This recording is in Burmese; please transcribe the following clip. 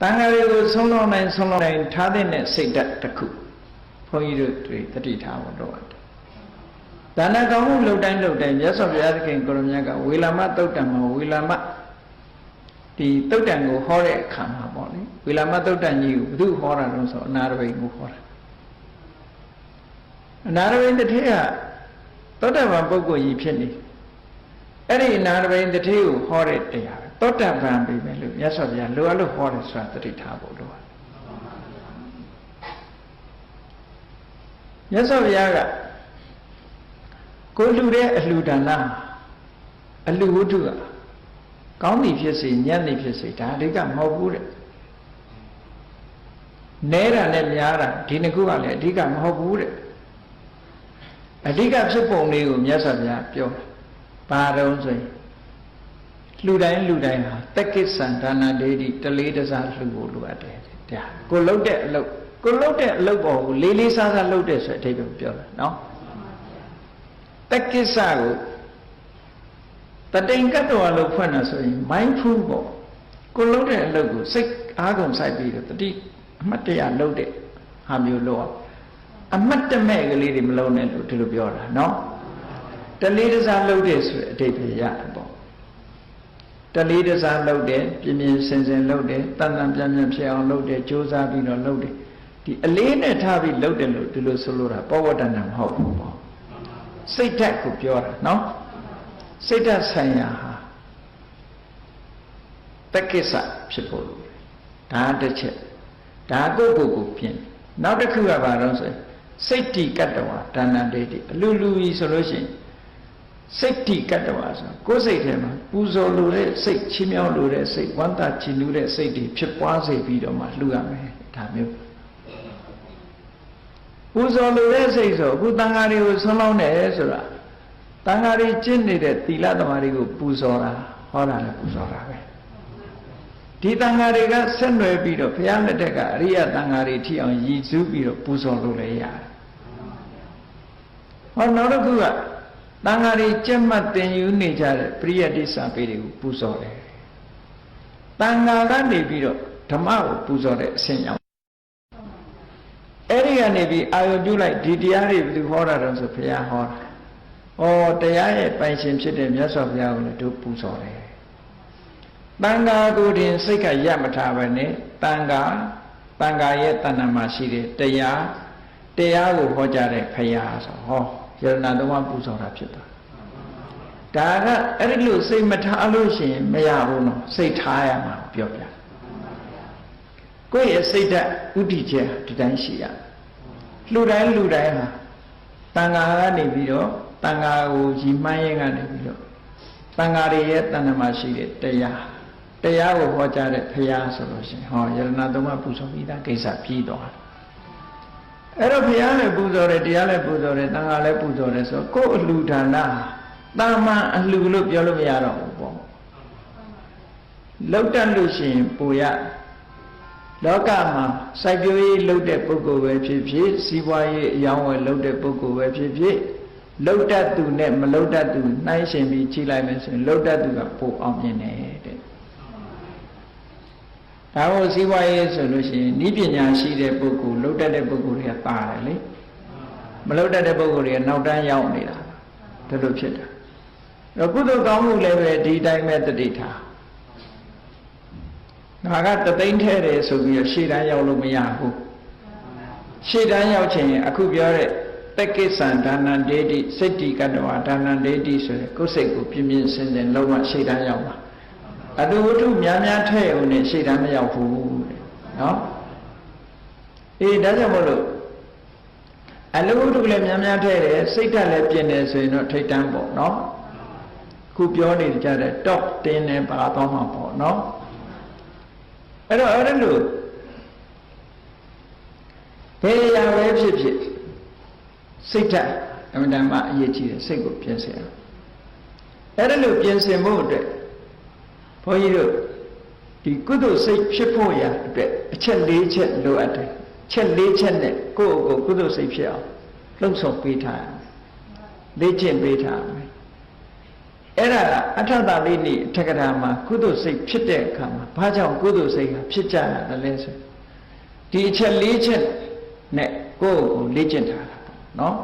တန်ဃာတွေကိုဆုံးလုံးနိုင်ဆုံးလုံးနိုင်ထားတဲ့စိတ်ဓာတ်တစ်ခုဘုန်းကြီးတို့တွေတတိထားဖို့တော့တယ်ဒါနကောင်းမှုလှုပ်တိုင်းလှုပ်တိုင်းမြတ်စွာဘုရားသခင်ကိုရမြတ်ကဝေလာမတုတ်တံမှာဝေလာမဒီတုတ်တံကိုဟောတဲ့အခါမှာပေါ့လေဝေလာမတုတ်တံကြီးကိုဘု து ဟောတာလို့ဆိုအနာရဘိန်ကိုဟောတာအနာရဘိန်တစ်ထည့်ကသောတပန်ပုဂ္ဂိုလ်ကြီးဖြစ်နေအဲ့ဒီအနာရဘိန်တစ်ထည့်ကိုဟောတဲ့တရား ပဲသောတပန်ပြီမယ်လို့မြတ်စွာဘုရားလိုအပ်လို့ဟောတယ်ဆိုတာတတိထားဖို့လိုပါတယ်မြတ်စွာဘုရားကကိုလှူတဲ့အလှူဒါနအလှူဝတ္ထုကကောင်းသည်ဖြစ်စေညံ့သည်ဖြစ်စေဒါအဓိကမဟုတ်ဘူးတဲ့နဲတာနဲ့များတာဒီနှစ်ခုကလည်းအဓိကမဟုတ်ဘူးတဲ့အဓိကဖြစ်ပုံလေးကိုမြတ်စွာဘုရားပြောတာဘာတော့ဆိုရင် လှူတိုင်းလှူတိုင်းဟာတက္ကိသံဒါနဒေတိတလေးတစားလှူဖို့လိုအပ်တယ်တရားကိုလှုပ်တဲ့အလုပ်ကိုလှုပ်တဲ့အလုပ်ပေါ်ကိုလေးလေးစားစားလှုပ်တဲ့ဆိုတဲ့အဓိပ္ပာယ်ပြောတာနော်တက္ကိစ္စကိုတတိန်ကတ္တဝါလို့ဖွင့်တာဆိုရင် mindful ပေါ့ကိုလှုပ်တဲ့အလုပ်ကိုစိတ်အားကုန်စိုက်ပြီးတော့တတိအမှတ်တရလှုပ်တဲ့ဟာမျိုးလို့အမှတ်တမဲ့ကလေးတွေမလုံးနဲ့လို့ဒီလိုပြောတာနော်တလေးတစားလှုပ်တဲ့ဆိုတဲ့အဓိပ္ပာယ်ရတယ်ပေါ့ တလေးတစားလှုပ်တယ်ပြင်းပြင်းစင်စင်လှုပ်တယ်တန်တန်ပြန်ပြန်ဖြစ်အောင်လှုပ်တယ်ကြိုးစားပြီးတော့လှုပ်တယ်ဒီအလေးနဲ့ထားပြီးလှုပ်တယ်လို့ဒီလိုဆိုလိုတာပဝတ္တနာမဟုတ်ဘူးပေါ့စိတ်ဓာတ်ကိုပြောတာနော်စိတ်ဓာတ်ဆိုင်ရာဟာတက္ကိစ္စဖြစ်ဖို့လိုတယ်ဒါတစ်ချက်ဒါကိုယ့်ကိုယ်ကိုပြင်နောက်တစ်ခုကဘာလို့ဆိုရင်စိတ်တိကတ္တဝါဒါနတေတိအလူလူကြီးဆိုလို့ရှိရင် စိတ်တိကတ္တဝါဆိုကိုယ်စိတ်ထဲမှာပူဇော်လိုတဲ့စိတ်ချီးမြှောက်လိုတဲ့စိတ်ဝမ်းသာကြည်နူးတဲ့စိတ်တွေဖြစ်ပွားစေပြီးတော့မှလှူရမယ်ဒါမျိုးပူဇော်လိုတဲ့စိတ်ဆိုအခုတန်ဃာတွေကိုဆွမ်းလောင်းတယ်ဆိုတာတန်ဃာတွေကျင့်နေတဲ့သီလသမားတွေကိုပူဇော်တာဟောတာလည်းပူဇော်တာပဲဒီတန်ဃာတွေကဆက်နွယ်ပြီးတော့ဘုရားလက်ထက်ကအရိယတန်ဃာတွေထိအောင်ရည်စူးပြီးတော့ပူဇော်လို့လည်းရတယ်ဟောနောက်တစ်ခုက တန်ဃာတွေကြက်မှတ်တင်ယူနေကြတဲ့ပရိယတ္တိစာပေတွေကိုပူဇော်တယ်တန်ဃာကနေပြီးတော့ဓမ္မကိုပူဇော်တဲ့အဆင့်ရောက်အဲ့ဒီကနေပြီးအာယုပြုလိုက်ဒီတရားတွေဘယ်သူဟောတာတော့ဆိုဘုရားဟောတာဩတရားရဲ့ပိုင်ရှင်ဖြစ်တဲ့မြတ်စွာဘုရားကိုလည်းတို့ပူဇော်တယ်တန်ဃာကိုတင် စိတ်ကရမထားပဲနဲ့တန်ဃာတန်ဃာရဲ့တဏ္ဍာမှာရှိတဲ့တရားတရားကိုဟောကြားတဲ့ဘုရားဆိုဟော ယရဏသုံးပါးပူဇော်တာဖြစ်တာဒါကအဲ့ဒီလိုစိတ်မထားလို့ရှိရင်မရဘူးနော်စိတ်ထားရမှာပြောပြကိုယ့်ရဲ့စိတ်ဓာတ်ဥတည်ချက်ဒီတိုင်းရှိရလှူတိုင်းလှူတိုင်းဟာတန်ဃာကနေပြီးတော့တန်ဃာကိုရည်မှန်းရင်ကနေပြီးတော့တန်ဃာတွေရဲ့တဏ္ဍမှာရှိတဲ့တရားတရားကိုဟောကြားတဲ့ဘုရားဆိုလို့ရှိရင်ဟောယရဏသုံးပါးပူဇော်ပြီးသားကိစ္စပြီးသွားတယ် အဲ့တော့ဘုရားလည်းပူဇော်တယ်တရားလည်းပူဇော်တယ်တန်ခါလည်းပူဇော်တယ်ဆိုကိုယ်အလှူဒါနတာမန်အလှူလို့ပြောလို့မရတော့ဘူးပေါ့လောက်တတ်လို့ရှိရင်ပူရလောကမှာစိုက်ပျိုးရေးလုပ်တဲ့ပုဂ္ဂိုလ်ပဲဖြစ်ဖြစ်စီးပွားရေးအယောင်းဝယ်လုပ်တဲ့ပုဂ္ဂိုလ်ပဲဖြစ်ဖြစ်လောက်တတ်သူနဲ့မလောက်တတ်သူနှိုင်းရှင်ပြီးကြည့်လိုက်မယ်ဆိုရင်လောက်တတ်သူကပိုအောင်မြင်တယ်တဲ့ ဒါကိုစီးပွားရေးဆိုလို့ရှိရင်ဤပညာရှိတဲ့ပုဂ္ဂိုလ်လောက်တတ်တဲ့ပုဂ္ဂိုလ်တွေကပါတယ်လေမလောက်တတ်တဲ့ပုဂ္ဂိုလ်တွေကနောက်တန်းရောက်နေတာဒါလိုဖြစ်တာတော့ကုသိုလ်ကောင်းမှုလည်းပဲဒီတိုင်းပဲတတိထားငါကတသိန်းထဲတယ်ဆိုပြီးရှေ့တန်းရောက်လို့မရဘူးရှေ့တန်းရောက်ခြင်းအခုပြောတဲ့တက္ကိသံဒါနံဒေတိစိတ်တိကတ္တဝါဒါနံဒေတိဆိုတဲ့ကိုယ်စိတ်ကိုပြင်းပြင်းစင်စင်လုံးဝရှေ့တန်းရောက်ပါ အတုဝတ္ထုများများထည့်ုံနဲ့ရှေ့တန်းမရောက်ဘူးတဲ့နော်အေးဒါကြောင့်မလို့အလုဝတ္ထုလည်းများများထည့်တယ်စိတ်ဓာတ်လည်းပြင်းတယ်ဆိုရင်တော့ထိတ်တန်းပေါ့နော်ခုပြောနေကြတဲ့ top 10နဲ့ပါတော့မှာပေါ့နော်အဲ့တော့အဲ့ဒါလို့ဘယ်ရာပဲဖြစ်ဖြစ်စိတ်ဓာတ်အမှန်တမ်းမှအရေးကြီးတယ်စိတ်ကိုပြင်ဆင်အောင်အဲ့ဒါလို့ပြင်ဆင်ဖို့အတွက် ဘုန်းကြီးတို့ဒီကုသိုလ်စိတ်ဖြစ်ဖို့ရာအတွက်အချက်၄ချက်လိုအပ်တယ်ချက်၄ချက်နဲ့ကိုယ့်ကိုယ်ကုသိုလ်စိတ်ဖြစ်အောင်လှုပ်ဆောင်ပေးထားရမယ်လေ့ကျင့်ပေးထားရမယ်အဲ့ဒါကအထတလေးနေအထက်ကရာမှာကုသိုလ်စိတ်ဖြစ်တဲ့အခါမှာဘာကြောင့်ကုသိုလ်စိတ်ကဖြစ်ကြတာလဲဆိုဒီအချက်၄ချက်နဲ့ကိုယ့်ကိုယ်လေ့ကျင့်ထားတာပေါ့နော်